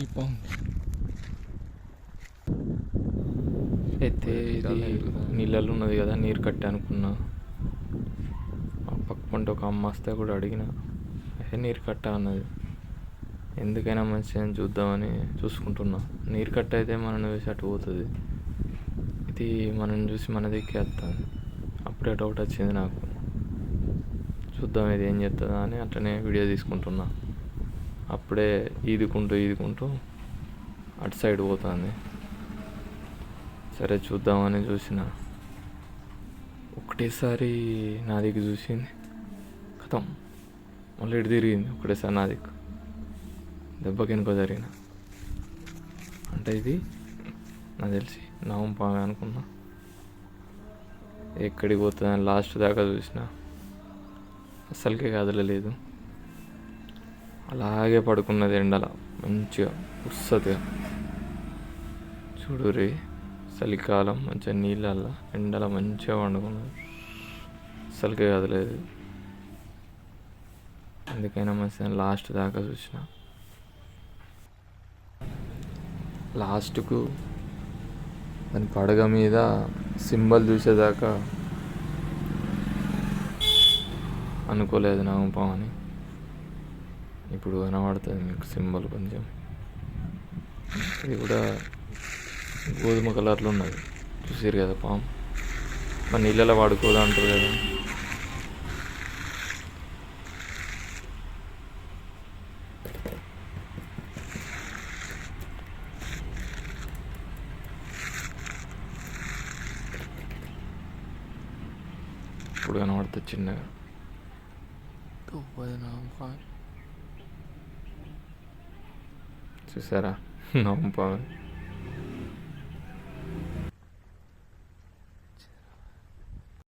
పాము అయితే ఇది నీళ్ళల్లో ఉన్నది కదా. నీరు కట్టి అనుకున్నా. ఆ పక్క పంట ఒక అమ్మ వస్తే కూడా అడిగిన ఏ నీరు కట్ట? అన్నది. ఎందుకైనా మంచిదని చూద్దామని చూసుకుంటున్నా. నీరు కట్ట అయితే మనం చూసి అటు పోతుంది. ఇది మనం చూసి మన దిక్కే వస్తుంది అప్పుడే డౌట్ వచ్చింది నాకు. చూద్దాం ఇది ఏం చేస్తుందా అని అట్లనే వీడియో తీసుకుంటున్నా. అప్పుడే ఈదుకుంటూ ఈదుకుంటూ అటు సైడ్ పోతుంది. సరే చూద్దామని చూసిన. ఒకటేసారి నా దిక్కు చూసింది. కథం మళ్ళీ ఇటు తిరిగింది. ఒకటేసారి నా దిక్కు. దెబ్బకి జరిగిన. అంటే ఇది నాకు తెలిసి నామం పామే అనుకున్నా. ఎక్కడికి పోతుందని లాస్ట్ దాకా చూసిన. అస్సలకే కదలలేదు. అలాగే పడుకున్నది ఎండల. మంచిగా వస్తుంది చూడు రే చలికాలం మంచిగా నీళ్ళల్లో ఎండల మంచిగా వండుకున్నది అసలుకే కదలేదు. ఎందుకైనా మంచిగా లాస్ట్ దాకా చూసిన. లాస్ట్కు దాని పడగ మీద సింబల్ చూసేదాకా అనుకోలేదు నాగంపాం అని. ఇప్పుడు కనబడుతుంది మీకు సింబల్ కొంచెం. ఇది కూడా గోధుమ కలర్లో ఉన్నది. చూసారు కదా పాము? మన నీళ్ళలో వాడుకోదా అంటారు కదా? ఇప్పుడు కనబడుతుంది చిన్నగా. చూసారా నవ్వు పాము